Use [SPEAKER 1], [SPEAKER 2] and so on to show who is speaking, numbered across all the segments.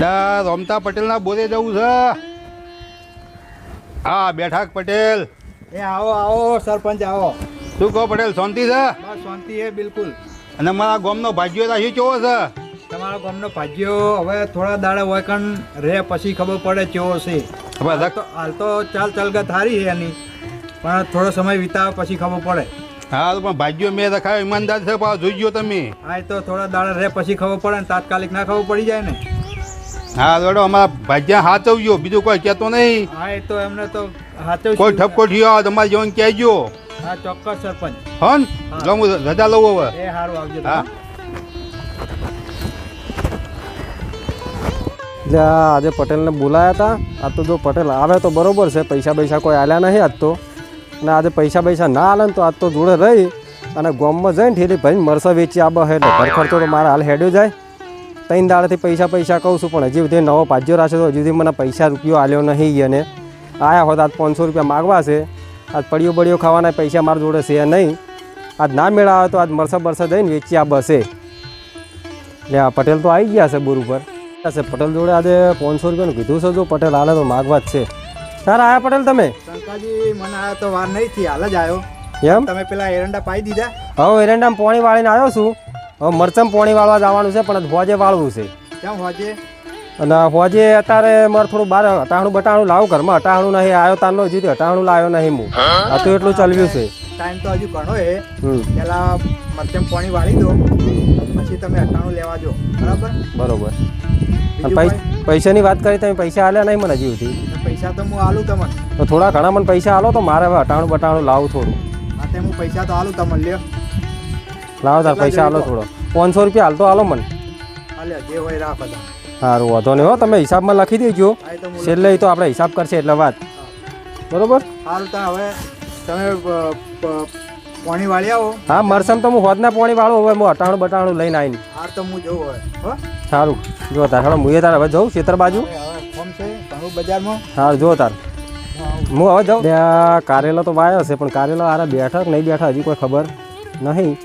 [SPEAKER 1] ના રોમતા પટેલના બોલે જવું છે. હા બેઠાક પટેલ.
[SPEAKER 2] એ આવો આવો સરપંચ આવો.
[SPEAKER 1] શું કહો પટેલ શાંતિ છે?
[SPEAKER 2] બસ શાંતિ છે બિલકુલ.
[SPEAKER 1] અને મારા ગામનો ભાગ્યો રાશી કેવો છે?
[SPEAKER 2] તમારા ગામનો ભાજીઓ હવે થોડા દાડા હોય કણ રે પછી ખબર પડે કેવો છે. હાલ તો હાલ તો ચાલ ચાલગત સારી છે એની. પણ થોડો સમય વિતાવે પછી ખબર પડે.
[SPEAKER 1] હા તો પણ ભાગ્યો મેં રખાયો ઈમાનદાર છે જોઈ ગયો તમે.
[SPEAKER 2] હા તો થોડા દાડા રે પછી ખબર પડે ને તાત્કાલિક ના ખબર પડી જાય ને.
[SPEAKER 1] હા દોડો અમારા ભાજ્યા હાચવજો. બીજું કોઈ કહેતો નહીં.
[SPEAKER 2] હા એ તો એમને તો હાચવ
[SPEAKER 1] કોઈ ઠપકો થયો તમારે જોઈને કહેજો.
[SPEAKER 2] હા ચોક્કસ સરપંચ.
[SPEAKER 1] હન. જો હું રજા લઉં હવે.
[SPEAKER 2] એ સારું આવજો
[SPEAKER 1] હા.
[SPEAKER 3] એટલે આ આજે પટેલને બોલાયા હતા આ તો જો પટેલ આવે તો બરોબર છે. પૈસા પૈસા કોઈ આલ્યા નહીં આજ તો. અને આજે પૈસા પૈસા ના આલે ને તો આજ તો જોડે રહી. અને ગોમમાં જઈને ઠેલી ભાઈ મરસા વેચી આબે એટલે ઘર ખર્ચો તો મારા હાલ હેડ્યો જાય. ત્રણ દાડાથી પૈસા પૈસા કહું છું પણ હજી સુધી નવો પાજ્યો રાખે તો હજી સુધી મને પૈસા રૂપિયો આલ્યો નહીં અને આયા હોત આજ પાંચસો રૂપિયા માગવા છે. આજ પડ્યો બળીઓ ખાવાના પૈસા મારા જોડે છે નહીં. આજ ના મેળાવે તો આજ મરસા બરસા દઈને વેચી આ બસે. એટલે આ પટેલ તો આવી ગયા છે બોર ઉપર. છે પટેલ જોડે આજે પાંચસો રૂપિયાનું કીધું છે જો પટેલ હાલે તો માગવા જ છે. સારા આયા પટેલ તમે?
[SPEAKER 2] શંકાજી મને આ તો વાર નહીં થી હાલ જ આવ્યો
[SPEAKER 3] એમ?
[SPEAKER 2] તમે પેલા એરંડા પાઈ દીધા.
[SPEAKER 3] હવે એરંડામાં પોણી વાળીને આવ્યો છું. હવે મરચમ પોણી વાળવા જવાનું છે પણ હોજે વાળવું છે.
[SPEAKER 2] કેમ હોજે?
[SPEAKER 3] અને હોજે અત્યારે મારે થોડું બાર અટાણું બટાણું લાવું ઘરમાં અટાણું નહીં આવ્યો તારનો હજી અટાણું લાવ્યો નહીં હું. આ તો એટલું ચલવ્યું છે.
[SPEAKER 2] ટાઈમ તો હજુ ઘણો
[SPEAKER 3] એ
[SPEAKER 2] પેલા મધ્યમ પાણી વાળી દો પછી તમે અટાણું લેવા જો. બરાબર?
[SPEAKER 3] બરોબર? પૈસાની વાત કરી તમે પૈસા આલ્યા નહીં મને હજી સુધી?
[SPEAKER 2] પૈસા તો હું આલું તમને.
[SPEAKER 3] તો થોડા ઘણા મને પૈસા આલો તો મારે હવે અટાણું બટાણું લાવું થોડું.
[SPEAKER 2] માટે હું પૈસા તો આલું તમને લ્યો.
[SPEAKER 3] લાવો તાર પૈસા આલો થોડો. પાંચસો રૂપિયા હાલ તો આલો મને સારું વાંધો નહીં હો તમે હિસાબમાં લખી દેજો. છેલ્લે તો આપણે હિસાબ કરશે એટલે વાત. બરોબર?
[SPEAKER 2] સારું તો હવે તમે પ- પ- પાણી વાળી આવો.
[SPEAKER 3] હા મરસમ તો હું હોદના પાણી વાળો હવે હું અટાણું બટાણું લઈને આવીને.
[SPEAKER 2] હાર તો હું જોઉં હવે
[SPEAKER 3] સારું જો તાર હાલો હું તાર હવે જઉં ખેતર બાજુ.
[SPEAKER 2] બજારમાં.
[SPEAKER 3] સારું જો તાર.
[SPEAKER 2] હું
[SPEAKER 3] હવે જાઉં. ત્યાં કારેલો તો વાયો છે પણ કારેલો આરા બેઠા કે નહીં બેઠા હજી કોઈ ખબર નહીં.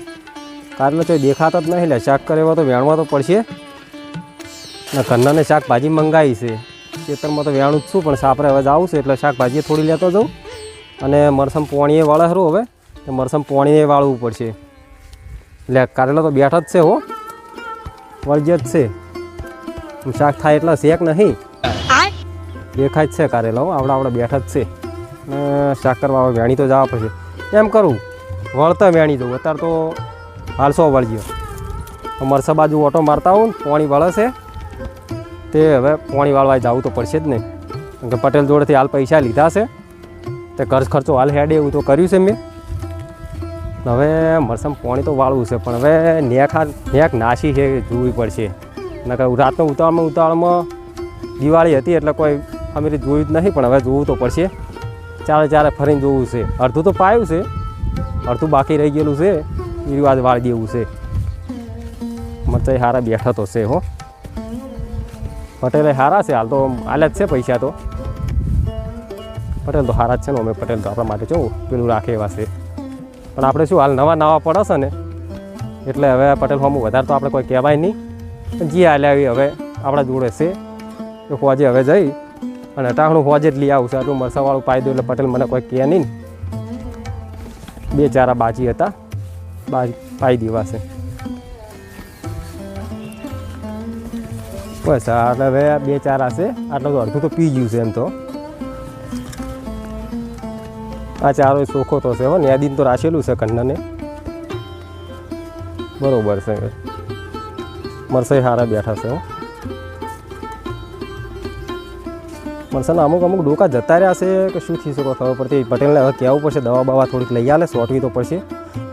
[SPEAKER 3] કારેલા તો દેખાતા જ નહીં લે. શાક કરેવા તો વેણવા તો પડશે. ને ઘરનાને શાકભાજી મંગાવી છે. ખેતરમાં તો વેણું જ છું, પણ સાપરે હવે જાવું છે, એટલે શાકભાજી થોડી લેતો જાઉં. અને મરસમ પોણીએ વાળે ખરું હવે મરસમ પોણીએ વાળવું પડશે. એટલે કારેલો તો બેઠા જ છે હો. વળજે જ છે. શાક થાય એટલા શેક નહીં. દેખાય જ છે કારેલા આવડે આવડા બેઠા જ છે. શાક કરવા વેણી તો જવા પડશે. એમ કરું. વળતા વેણી જવું. અત્યારે તો હાલસો વળગ્યો મરસા બાજુ ઓટો મારતા હોઉં પોણી વળે છે. તે હવે પોણી વાળવા જવું તો પડશે જ નહીં. કે પટેલ જોડેથી હાલ પૈસા લીધા છે. તે ખર્ચ ખર્ચો હાલ હેડે એવું તો કર્યું છે મેં. હવે મરસમ પોણી તો વાળવું છે, પણ હવે નેક નેક નાસી છે, જોવી પડશે. નકર રાતનો ઉતાવળમાં ઉતાવળમાં દિવાળી હતી એટલે કોઈ અમે જોયું જ નહીં, પણ હવે જોવું તો પડશે. ચારે ચારે ફરીને જોવું છે. અડધું તો પાયું છે. અડધું બાકી રહી ગયેલું છે. રિવાજ વાળી દેવું છે. મરચાઈ હારા બેઠા તો છે હો. પટેલે હારા છે, હાલ તો હાલે જ છે પૈસા તો. પટેલ તો હારા જ છે ને, અમે પટેલ તો આપણા માટે જો પેલું રાખે એવા છે. પણ આપણે શું હાલ નવા નવા પડશે ને, એટલે હવે પટેલ હોમું વધારે તો આપણે કોઈ કહેવાય નહીં. પણ જે હાલ્યા આવી હવે આપણા જોડે છે. એ ફોજે હવે જઈ, અને અટાણું ફોજે જ લઈ આવશે આટલું મરસાવાળું પાય દઉં એટલે પટેલ મને કોઈ કહે નહીં બે ચારા બાજી હતા. બા પાઈ દેવાશે બસ એટલે હવે બે ચાર હશે આટલું તો અડધું તો પી ગયું છે એમ તો. આ ચારો ચોખ્ખો તો છે હો ને યાદીને તો રાખેલું છે કન્નાને બરોબર છે. મરસાઈ હારા બેઠા છે હો. મરસાના અમુક અમુક ડોકા જતા રહ્યા છે કે શું થઈ શકો ખબર પડતી. પટેલને હવે કહેવું પડશે, દવા બવા થોડીક લઈ આલે, સોટવી તો પડશે.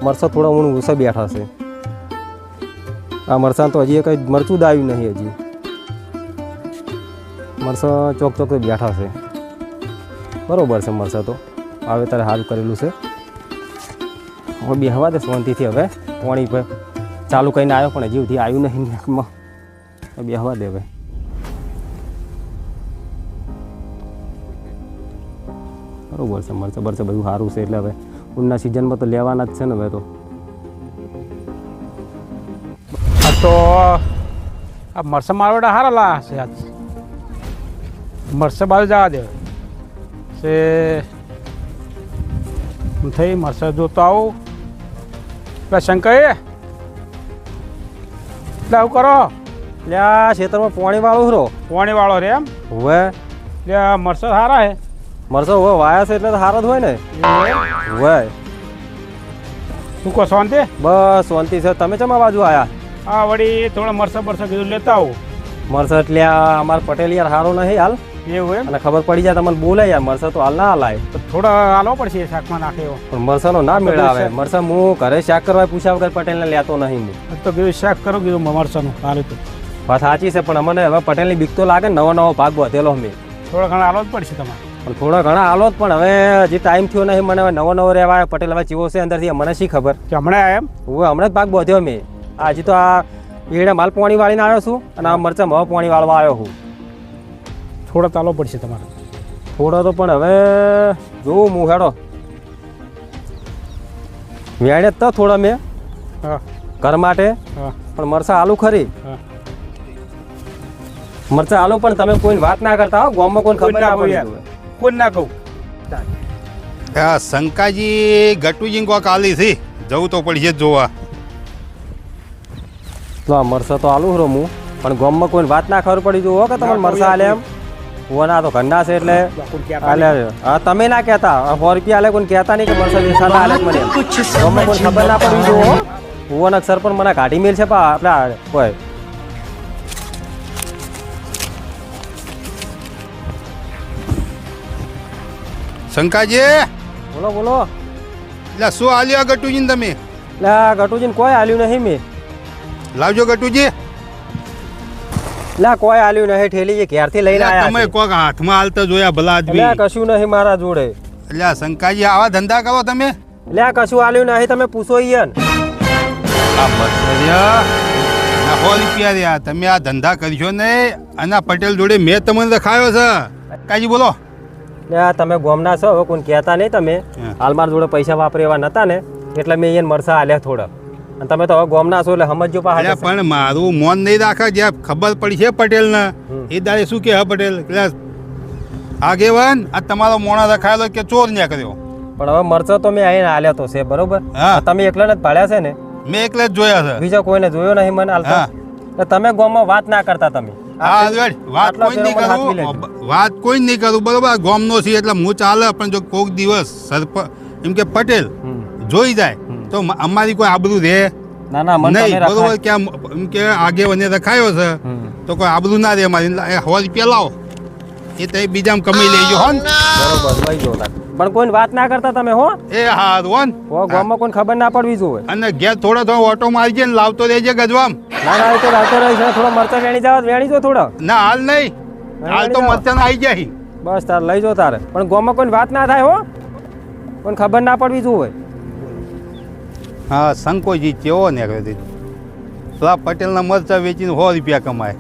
[SPEAKER 3] મરસા થોડા ઊણ ઓછા બેઠા છે. આ મરસાં તો હજી કંઈ મરચું દાવ્યું નહીં હજી. મરસા ચોક ચોક બેઠા છે. બરોબર છે મરસા તો. આવે ત્યારે હાલ કરેલું છે. હવે બેહવા દે શાંતિથી હવે. પાણી ચાલુ કરીને આવ્યો પણ હજી સુધી આવ્યું નહીં. નાકમાં બેહવા દે હવે. બરોબર છે મળશે બરચા બધું સારું છે એટલે હવે ઉનના સિઝનમાં તો લેવાના જ છે ને હવે તો.
[SPEAKER 4] આ તો આ મરસા મારવાડા હારા લા છે આજ. મરસા બાજુ જવા દે. છે હું થઈ મરસા જોતો આવું. પેલા શંકર એટલે આવું કરો.
[SPEAKER 3] લ્યા આ ખેતરમાં પાણી વાળો રો
[SPEAKER 4] પોણી વાળો રે એમ.
[SPEAKER 3] હવે.
[SPEAKER 4] લ્યા મરસા સારા હે.
[SPEAKER 3] મરસો હોય વાયા છે એટલે તો હારો જ હોય ને. હોય
[SPEAKER 4] તું કહો શાંતિ?
[SPEAKER 3] બસ શાંતિ છે. તમે ચમા બાજુ આયા?
[SPEAKER 4] હા વળી થોડા મરસા બરસા કીધું લેતા આવું.
[SPEAKER 3] મરસો એટલે આ અમાર પટેલ યાર હારો નહીં હાલ.
[SPEAKER 4] એવું એમ?
[SPEAKER 3] અને ખબર પડી જાય તમને બોલે યાર મરસા તો હાલ ના હલાય.
[SPEAKER 4] તો થોડા હાલવો પડશે શાકમાં નાખે એવો.
[SPEAKER 3] પણ મરસાનો ના મેળા આવે. મરસા હું ઘરે શાક કરવા પૂછ્યા વગર પટેલને લેતો નહીં હું.
[SPEAKER 4] તો કીધું શાક કરો કીધું મરસાનું. સારું તો.
[SPEAKER 3] વાત સાચી છે પણ અમને હવે પટેલની બીક તો લાગે નવો નવો ભાગ વધેલો અમે.
[SPEAKER 4] થોડો ઘણા હાલો જ પડશે તમારે.
[SPEAKER 3] પણ થોડા ઘણા હાલો જ પણ હવે હજી ટાઈમ થયો નહીં મને હવે નવો નવો રહેવા પટેલ હવે ચીવો છે અંદરથી મને શી ખબર?
[SPEAKER 4] કે હમણાં આયા એમ?
[SPEAKER 3] હું હમણાં જ ભાગ બોધ્યો મેં. આજે હજી તો આ ઈડે માલ પાણી વાળીને આવ્યો છું અને આ મરચા મવા પાણી વાળવા આવ્યો હું.
[SPEAKER 4] થોડો તાલો પડશે તમારે.
[SPEAKER 3] થોડો તો પણ હવે જોઉં હું હેડો. વેણે જ તો થોડા મેં.
[SPEAKER 4] હા.
[SPEAKER 3] ઘર માટે. પણ મરચા આલુ ખરી. મરચા આલુ પણ તમે કોઈ વાત ના કરતા હો ગામમાં કોઈ ખબર ના પડી.
[SPEAKER 4] કોણ ના કહું?
[SPEAKER 1] આ શંકાજી ગટુજી કોક આલી છે. જવું તો પડશે જ જોવા.
[SPEAKER 3] તો મરસા તો આલું હરો હું પણ ગામમાં કોઈ વાત ના ખબર પડી જુઓ કે તમને
[SPEAKER 4] ના,
[SPEAKER 3] મરસા આલે એમ? ઓના તો ઘરના છે એટલે આલે હા તમે ના કહેતા. સો રૂપિયા આલે કોઈ કહેતા નહીં કે મરસા વેસાના આલે મને. ગામમાં કોઈ ખબર ના પડી જુઓ ઓના અક્ષર પણ મને કાઢી મેલ છે પા આપણા કોઈ
[SPEAKER 1] શંકાજી?
[SPEAKER 3] બોલો બોલો.
[SPEAKER 1] એટલે શું આલ્યો આ ગટુજીને તમે?
[SPEAKER 3] એટલે આ ગટુજીને કોઈ આલ્યું નહીં મેં.
[SPEAKER 1] લાવજો ગટુજી.
[SPEAKER 3] લા કોઈ આલ્યું નહીં ઠેલી જે ક્યારથી લઈને આવ્યા
[SPEAKER 1] તમે કોક હાથમાં હાલતા જોયા ભલા આદમી
[SPEAKER 3] આ કશું નહીં મારા જોડે.
[SPEAKER 1] એટલે શંકાજી આવા ધંધા કરો તમે?
[SPEAKER 3] એટલે કશું આલ્યું નહીં તમે પૂછો ઈયન.
[SPEAKER 1] આ બસરિયા ના સો રૂપિયા રહ્યા. તમે આ ધંધા કરશો ને અને પટેલ જોડે મેં તમને રખાયો છે. કાજી બોલો.
[SPEAKER 3] તમે ગોમના છો હવે કોઈ કહેતા નહીં તમે. હાલ મારા જોડે પૈસા વાપરે એવા નતા ને એટલે મેં અહીંયા મરસા આલ્યા થોડા. અને તમે તો હવે ગોમના છો એટલે સમજો પા
[SPEAKER 1] પણ મારું મોન નહીં રાખે જ્યાં ખબર પડી છે પટેલને. એ દાડે શું કે હા પટેલ? આગેવાન આ તમારો મોણા રખાયેલો કે ચોર ન્યા કર્યો?
[SPEAKER 3] પણ હવે મરચો તો મેં અહીં આલ્યા તો છે બરોબર. તમે એકલા જ ભાડ્યા છે ને?
[SPEAKER 1] મેં એકલે જ જોયા છે.
[SPEAKER 3] બીજા કોઈને જોયો નહીં મને હાલતા તમે ગોમમાં વાત ના કરતા તમે.
[SPEAKER 1] વાત કોઈ નહીં કરું? વાત કોઈ નહીં કરું? બરોબર ગોમનો છે એટલે હું ચાલે પણ જો કોઈક દિવસ સરપ એમ કે પટેલ જોઈ જાય તો અમારી કોઈ આબરૂ રહે? નહીં બરોબર કે એમ કે આગેવાને રખાયો છે તો કોઈ આબરૂ ના રહે મારી એટલે એ સો રૂપિયા લાવો એ તો બીજામાં કમાઈ લેજો હો ને
[SPEAKER 3] બરોબર લઈ પણ કોઈને વાત ના કરતા તમે હો?
[SPEAKER 1] એ હો ને
[SPEAKER 3] હો ગામમાં કોઈ ખબર ના પડવી જોઈએ.
[SPEAKER 1] અને ઘેર થોડો થોડો ઓટો મારજે ને લાવતો રહેજે ગજવામ.
[SPEAKER 3] ના ના તો રાતો રહી છે થોડો મરચા વેણી જાવ વેણી જો થોડો.
[SPEAKER 1] ના હાલ નહીં. હાલ તો મરચા આવી જાય
[SPEAKER 3] બસ તાર લઈ જો તારે. પણ ગોમાં કોઈ વાત ના થાય હો. પણ ખબર ના પડવી જોવે.
[SPEAKER 1] હા સંકોજી કેવો ને પેલા પટેલના મરચા વેચીને સો રૂપિયા કમાય.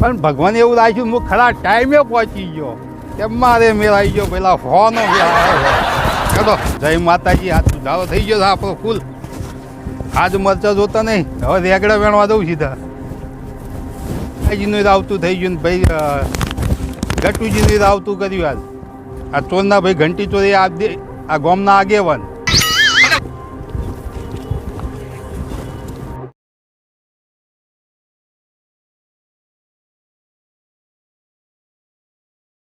[SPEAKER 1] પણ ભગવાન એવું રાખ્યું હું ખરા ટાઈમે પહોંચી ગયો. કે મારે મેળ આવી ગયો? પેલા છે. ચલો જય માતાજી. આ સુધારો થઈ ગયો આપણો ફૂલ. આજ મરચા જોતા નહીં. હવે રેગડા વેણવા દઉં સીધા. ભાઈજીનું આવતું થઈ ગયું ભાઈ ગટુજીનું આવતું કર્યું આજ. આ ચોરના ભાઈ ઘંટી ચોરી આ આ ગોમના આગેવાન.